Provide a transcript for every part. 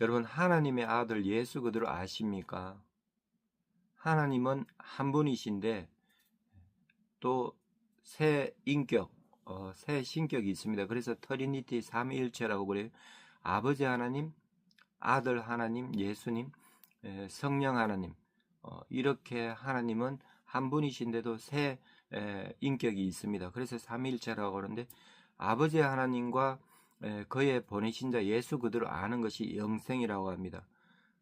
여러분 하나님의 아들 예수 그대로 아십니까? 하나님은 한 분이신데 또 새 인격, 어, 새 신격이 있습니다. 그래서 트리니티 삼위일체라고 그래요. 아버지 하나님, 아들 하나님, 예수님, 에, 성령 하나님 어, 이렇게 하나님은 한 분이신데도 새 에, 인격이 있습니다. 그래서 삼위일체라고 하는데 아버지 하나님과 에, 그의 보내신 자 예수 그대로 아는 것이 영생이라고 합니다.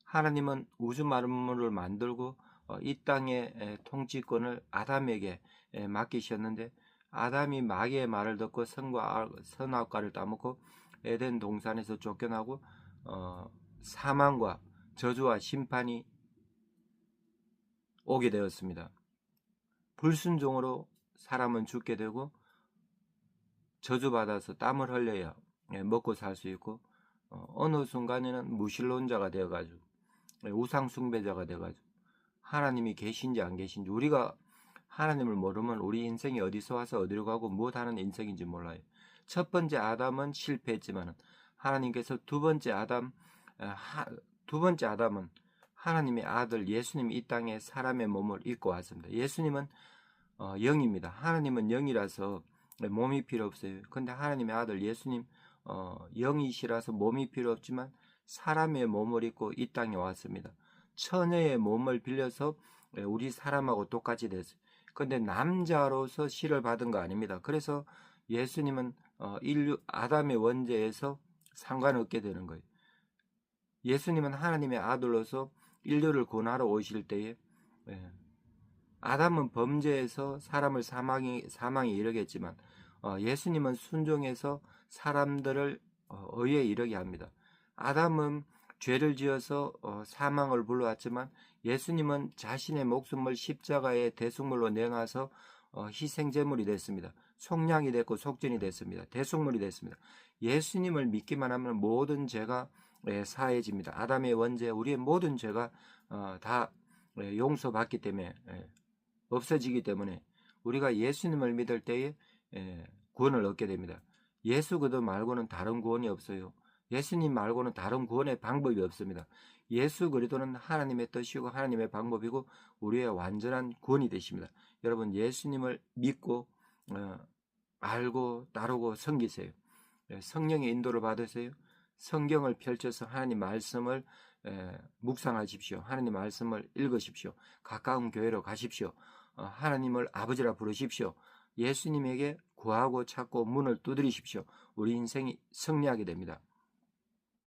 하나님은 우주 만물을 만들고 어, 이 땅의 에, 통치권을 아담에게 에, 맡기셨는데 아담이 마귀의 말을 듣고 선과 알- 선악과를 따먹고 에덴 동산에서 쫓겨나고 어, 사망과 저주와 심판이 오게 되었습니다. 불순종으로 사람은 죽게 되고 저주받아서 땀을 흘려야 예, 먹고 살 수 있고 어, 느 순간에는 무신론자가 되어가지고 예, 우상 숭배자가 되어가지고 하나님이 계신지 안 계신지 우리가 하나님을 모르면 우리 인생이 어디서 와서 어디로 가고 무엇 하는 인생인지 몰라요. 첫 번째 아담은 실패했지만 하나님께서 두 번째 아담 어, 하- 두 번째 아담은 하나님의 아들 예수님이 이 땅에 사람의 몸을 입고 왔습니다. 예수님은 어, 영입니다. 하나님은 영이라서 몸이 필요 없어요. 근데 하나님의 아들 예수님 어, 영이시라서 몸이 필요 없지만 사람의 몸을 입고 이 땅에 왔습니다. 처녀의 몸을 빌려서 우리 사람하고 똑같이 됐어요. 근데 남자로서 시를 받은 거 아닙니다. 그래서 예수님은 어, 인류 아담의 원죄에서 상관없게 되는 거예요. 예수님은 하나님의 아들로서 인류를 구원하러 오실 때에 예, 아담은 범죄에서 사람을 사망이 사망에 이르겠지만 어, 예수님은 순종해서 사람들을 어, 의에 이르게 합니다. 아담은 죄를 지어서 어, 사망을 불러왔지만 예수님은 자신의 목숨을 십자가의 대속물로 내놔서 어, 희생제물이 됐습니다. 속량이 됐고 속전이 됐습니다. 대속물이 됐습니다. 예수님을 믿기만 하면 모든 죄가 예, 사해집니다. 아담의 원죄, 우리의 모든 죄가 어, 다 예, 용서받기 때문에 예, 없어지기 때문에 우리가 예수님을 믿을 때에 예, 구원을 얻게 됩니다. 예수 그도 말고는 다른 구원이 없어요. 예수님 말고는 다른 구원의 방법이 없습니다. 예수 그리스도는 하나님의 뜻이고 하나님의 방법이고 우리의 완전한 구원이 되십니다. 여러분 예수님을 믿고 어, 알고 따르고 섬기세요. 예, 성령의 인도를 받으세요. 성경을 펼쳐서 하나님 말씀을 에, 묵상하십시오. 하나님 말씀을 읽으십시오. 가까운 교회로 가십시오. 어, 하나님을 아버지라 부르십시오. 예수님에게 구하고 찾고 문을 두드리십시오. 우리 인생이 승리하게 됩니다.